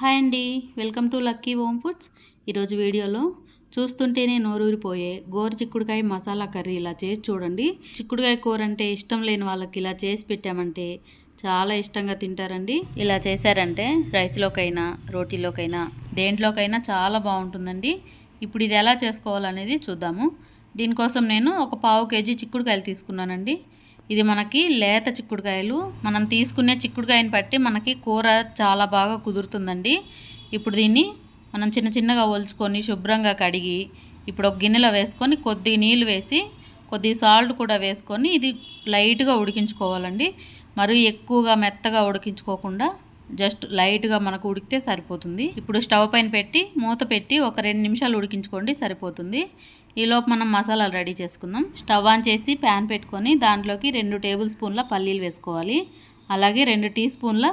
Hi అండి. Welcome to lucky home foods. ఈరోజు వీడియోలో చూస్తుంటేనే నోరూరిపోయే గోరు చిక్కుడుకాయ మసాలా కర్రీ ఇలా చేసి చూడండి. చిక్కుడుకాయ కూర అంటే ఇష్టం లేని వాళ్ళకి ఇలా చేసి పెట్టామంటే చాలా ఇష్టంగా తింటారండి. ఇలా చేశారంటే రైస్లోకైనా రోటీలోకైనా దేంట్లోకైనా చాలా బాగుంటుందండి. ఇప్పుడు ఇది ఎలా చేసుకోవాలనేది చూద్దాము. దీనికోసం నేను ఒక పావు కేజీ చిక్కుడుకాయలు తీసుకున్నానండి. ఇది మనకి లేత చిక్కుడుకాయలు. మనం తీసుకునే చిక్కుడుకాయని బట్టి మనకి కూర చాలా బాగా కుదురుతుందండి. ఇప్పుడు దీన్ని మనం చిన్న చిన్నగా ఒలుచుకొని శుభ్రంగా కడిగి ఇప్పుడు ఒక గిన్నెలో వేసుకొని కొద్ది నీళ్ళు వేసి కొద్ది సాల్ట్ కూడా వేసుకొని ఇది లైట్గా ఉడికించుకోవాలండి. మరీ ఎక్కువగా మెత్తగా ఉడికించుకోకుండా జస్ట్ లైట్గా మనకు ఉడికితే సరిపోతుంది. ఇప్పుడు స్టవ్ పైన పెట్టి మూత పెట్టి ఒక రెండు నిమిషాలు ఉడికించుకోండి సరిపోతుంది. ఈలోపు మనం మసాలాలు రెడీ చేసుకుందాం. స్టవ్ ఆన్ చేసి ప్యాన్ పెట్టుకొని దాంట్లోకి రెండు టేబుల్ స్పూన్ల పల్లీలు వేసుకోవాలి. అలాగే రెండు టీ స్పూన్ల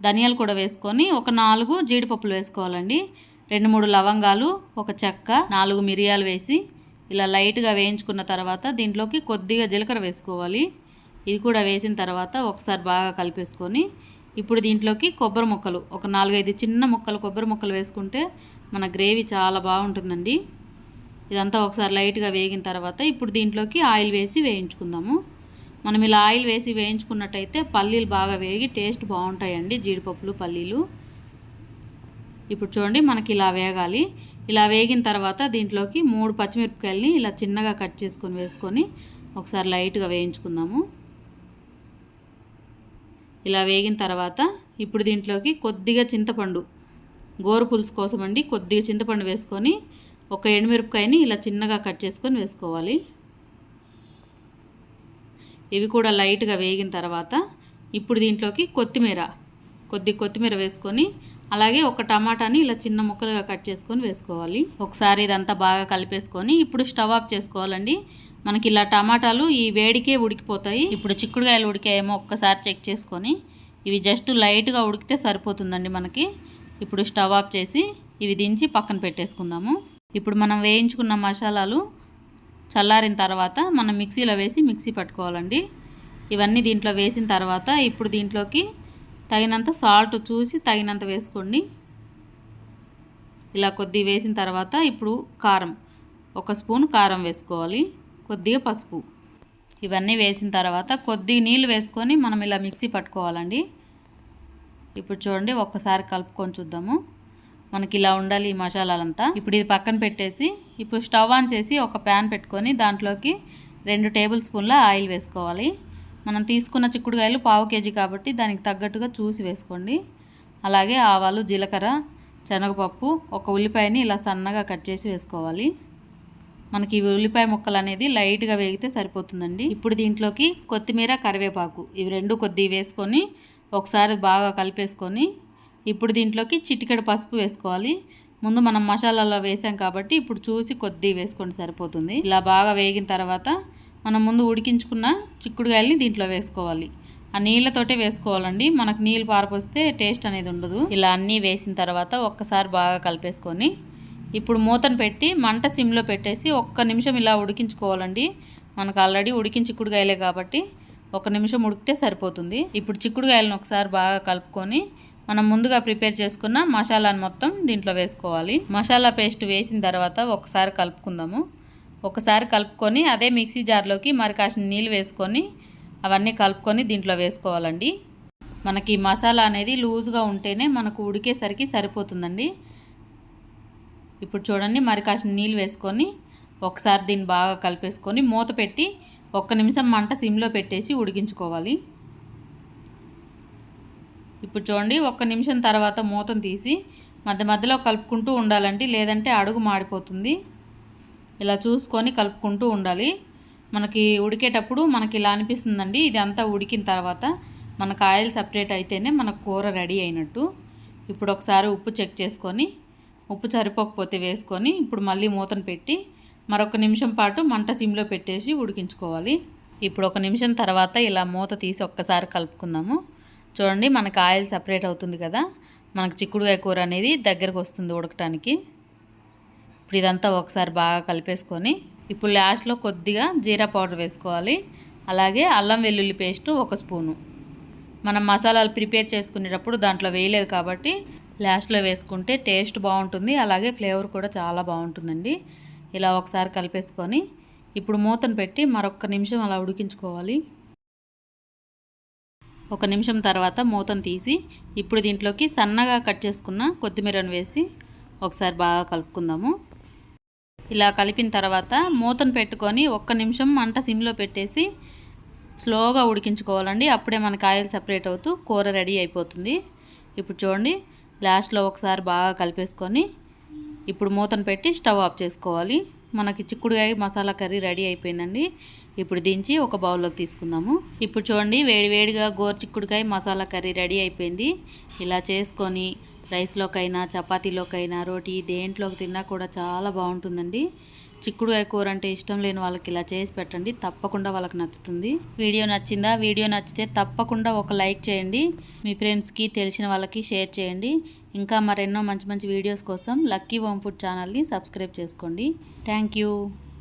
ధనియాలు కూడా వేసుకొని ఒక నాలుగు జీడిపప్పులు వేసుకోవాలండి. రెండు మూడు లవంగాలు ఒక చెక్క నాలుగు మిరియాలు వేసి ఇలా లైట్గా వేయించుకున్న తర్వాత దీంట్లోకి కొద్దిగా జీలకర్ర వేసుకోవాలి. ఇది కూడా వేసిన తర్వాత ఒకసారి బాగా కలిపేసుకొని ఇప్పుడు దీంట్లోకి కొబ్బరి ముక్కలు. ఒక నాలుగైదు చిన్న ముక్కలు కొబ్బరి ముక్కలు వేసుకుంటే మన గ్రేవీ చాలా బాగుంటుందండి. ఇదంతా ఒకసారి లైట్గా వేగిన తర్వాత ఇప్పుడు దీంట్లోకి ఆయిల్ వేసి వేయించుకుందాము. మనం ఇలా ఆయిల్ వేసి వేయించుకున్నట్టయితే పల్లీలు బాగా వేగి టేస్ట్ బాగుంటాయండి జీడిపప్పులు పల్లీలు. ఇప్పుడు చూడండి మనకి ఇలా వేగాలి. ఇలా వేగిన తర్వాత దీంట్లోకి మూడు పచ్చిమిరపకాయలని ఇలా చిన్నగా కట్ చేసుకొని వేసుకొని ఒకసారి లైట్గా వేయించుకుందాము. ఇలా వేగిన తర్వాత ఇప్పుడు దీంట్లోకి కొద్దిగా చింతపండు గోరు పులుసు కోసం అండి కొద్దిగా చింతపండు వేసుకొని ఒక ఎండుమిరపకాయని ఇలా చిన్నగా కట్ చేసుకొని వేసుకోవాలి. ఇవి కూడా లైట్గా వేగిన తర్వాత ఇప్పుడు దీంట్లోకి కొత్తిమీర కొద్ది కొత్తిమీర వేసుకొని అలాగే ఒక టమాటాని ఇలా చిన్న ముక్కలుగా కట్ చేసుకొని వేసుకోవాలి. ఒకసారి ఇదంతా బాగా కలిపేసుకొని ఇప్పుడు స్టవ్ ఆఫ్ చేసుకోవాలండి. మనకి ఇలా టమాటాలు ఈ వేడికే ఉడికిపోతాయి. ఇప్పుడు చిక్కుడుకాయలు ఉడికాయేమో ఒక్కసారి చెక్ చేసుకొని ఇవి జస్ట్ లైట్గా ఉడికితే సరిపోతుందండి మనకి. ఇప్పుడు స్టవ్ ఆఫ్ చేసి ఇవి దించి పక్కన పెట్టేసుకుందాము. ఇప్పుడు మనం వేయించుకున్న మసాలాలు చల్లారిన తర్వాత మనం మిక్సీలో వేసి మిక్సీ పట్టుకోవాలండి. ఇవన్నీ దీంట్లో వేసిన తర్వాత ఇప్పుడు దీంట్లోకి తగినంత సాల్ట్ చూసి తగినంత వేసుకోండి. ఇలా కొద్ది వేసిన తర్వాత ఇప్పుడు కారం ఒక స్పూన్ కారం వేసుకోవాలి కొద్దిగా పసుపు. ఇవన్నీ వేసిన తర్వాత కొద్ది నీళ్ళు వేసుకొని మనం ఇలా మిక్సీ పట్టుకోవాలండి. ఇప్పుడు చూడండి ఒక్కసారి కలుపుకొని చూద్దాము. మనకి ఇలా ఉండాలి ఈ మసాలాలంతా. ఇప్పుడు ఇది పక్కన పెట్టేసి ఇప్పుడు స్టవ్ ఆన్ చేసి ఒక ప్యాన్ పెట్టుకొని దాంట్లోకి రెండు టేబుల్ స్పూన్ల ఆయిల్ వేసుకోవాలి. మనం తీసుకున్న చిక్కుడుకాయలు పావు కేజీ కాబట్టి దానికి తగ్గట్టుగా చూసి వేసుకోండి. అలాగే ఆవాలు జీలకర్ర శనగపప్పు ఒక ఉల్లిపాయని ఇలా సన్నగా కట్ చేసి వేసుకోవాలి. మనకి ఇవి ఉల్లిపాయ ముక్కలు అనేది లైట్గా వేగితే సరిపోతుందండి. ఇప్పుడు దీంట్లోకి కొత్తిమీర కరివేపాకు ఇవి రెండు కొద్దిగా వేసుకొని ఒకసారి బాగా కలిపేసుకొని ఇప్పుడు దీంట్లోకి చిటికెడు పసుపు వేసుకోవాలి. ముందు మనం మసాలాలో వేసాం కాబట్టి ఇప్పుడు చూసి కొద్ది వేసుకోండి సరిపోతుంది. ఇలా బాగా వేగిన తర్వాత మనం ముందు ఉడికించుకున్న చిక్కుడుకాయల్ని దీంట్లో వేసుకోవాలి. ఆ నీళ్ళతోటే వేసుకోవాలండి. మనకు నీళ్ళు పారపోస్తే టేస్ట్ అనేది ఉండదు. ఇలా అన్నీ వేసిన తర్వాత ఒక్కసారి బాగా కలిపేసుకొని ఇప్పుడు మూతను పెట్టి మంట సిమ్లో పెట్టేసి ఒక్క నిమిషం ఇలా ఉడికించుకోవాలండి. మనకు ఆల్రెడీ ఉడికిన చిక్కుడుకాయలే కాబట్టి ఒక నిమిషం ఉడికితే సరిపోతుంది. ఇప్పుడు చిక్కుడుకాయలను ఒకసారి బాగా కలుపుకొని మనం ముందుగా ప్రిపేర్ చేసుకున్న మసాలాను మొత్తం దీంట్లో వేసుకోవాలి. మసాలా పేస్ట్ వేసిన తర్వాత ఒకసారి కలుపుకుందాము. ఒకసారి కలుపుకొని అదే మిక్సీ జార్లోకి మరి కాసిన నీళ్ళు వేసుకొని అవన్నీ కలుపుకొని దీంట్లో వేసుకోవాలండి. మనకి మసాలా అనేది లూజ్గా ఉంటేనే మనకు ఉడికేసరికి సరిపోతుందండి. ఇప్పుడు చూడండి మరి కాసిన నీళ్ళు వేసుకొని ఒకసారి దీన్ని బాగా కలిపేసుకొని మూత పెట్టి ఒక్క నిమిషం మంట సిమ్లో పెట్టేసి ఉడికించుకోవాలి. ఇప్పుడు చూడండి ఒక్క నిమిషం తర్వాత మూతను తీసి మధ్య మధ్యలో కలుపుకుంటూ ఉండాలండి. లేదంటే అడుగు మాడిపోతుంది. ఇలా చూసుకొని కలుపుకుంటూ ఉండాలి. మనకి ఉడికేటప్పుడు మనకి ఇలా అనిపిస్తుందండి. ఇది అంతా ఉడికిన తర్వాత మనకు ఆయిల్ సపరేట్ అయితేనే మన కూర రెడీ అయినట్టు. ఇప్పుడు ఒకసారి ఉప్పు చెక్ చేసుకొని ఉప్పు సరిపోకపోతే వేసుకొని ఇప్పుడు మళ్ళీ మూతను పెట్టి మరొక నిమిషం పాటు మంట సిమ్లో పెట్టేసి ఉడికించుకోవాలి. ఇప్పుడు ఒక నిమిషం తర్వాత ఇలా మూత తీసి ఒక్కసారి కలుపుకుందాము. చూడండి మనకు ఆయిల్ సపరేట్ అవుతుంది కదా. మనకు చిక్కుడుకాయ కూర అనేది దగ్గరకు వస్తుంది ఉడకటానికి. ఇప్పుడు ఇదంతా ఒకసారి బాగా కలిపేసుకొని ఇప్పుడు లాస్ట్లో కొద్దిగా జీరా పౌడర్ వేసుకోవాలి. అలాగే అల్లం వెల్లుల్లి పేస్ట్ ఒక స్పూను. మనం మసాలాలు ప్రిపేర్ చేసుకునేటప్పుడు దాంట్లో వేయలేదు కాబట్టి లాస్ట్లో వేసుకుంటే టేస్ట్ బాగుంటుంది. అలాగే ఫ్లేవర్ కూడా చాలా బాగుంటుందండి. ఇలా ఒకసారి కలిపేసుకొని ఇప్పుడు మూతను పెట్టి మరొక నిమిషం అలా ఉడికించుకోవాలి. ఒక నిమిషం తర్వాత మూతను తీసి ఇప్పుడు దీంట్లోకి సన్నగా కట్ చేసుకున్న కొత్తిమీరను వేసి ఒకసారి బాగా కలుపుకుందాము. ఇలా కలిపిన తర్వాత మూతను పెట్టుకొని ఒక్క నిమిషం మంట సిమ్లో పెట్టేసి స్లోగా ఉడికించుకోవాలండి. అప్పుడే మన ఆయిల్ సపరేట్ అవుతూ కూర రెడీ అయిపోతుంది. ఇప్పుడు చూడండి లాస్ట్లో ఒకసారి బాగా కలిపేసుకొని ఇప్పుడు మూతను పెట్టి స్టవ్ ఆఫ్ చేసుకోవాలి. మనకి చిక్కుడుకాయ మసాలా కర్రీ రెడీ అయిపోయిందండి. ఇప్పుడు దించి ఒక బౌల్లోకి తీసుకుందాము. ఇప్పుడు చూడండి వేడి వేడిగా గోరు చిక్కుడుకాయ మసాలా కర్రీ రెడీ అయిపోయింది. ఇలా చేసుకొని రైస్లోకైనా చపాతీలోకైనా రోటీ దేంట్లోకి తిన్నా కూడా చాలా బాగుంటుందండి. చిక్కుడుకాయ కూర అంటే ఇష్టం లేని వాళ్ళకి ఇలా చేసి పెట్టండి. తప్పకుండా వాళ్ళకి నచ్చుతుంది. వీడియో నచ్చిందా? వీడియో నచ్చితే తప్పకుండా ఒక లైక్ చేయండి. మీ ఫ్రెండ్స్కి తెలిసిన వాళ్ళకి షేర్ చేయండి. ఇంకా మరెన్నో మంచి మంచి వీడియోస్ కోసం లక్కీ హోమ్ ఫుడ్ ఛానల్ని సబ్స్క్రైబ్ చేసుకోండి. Thank you.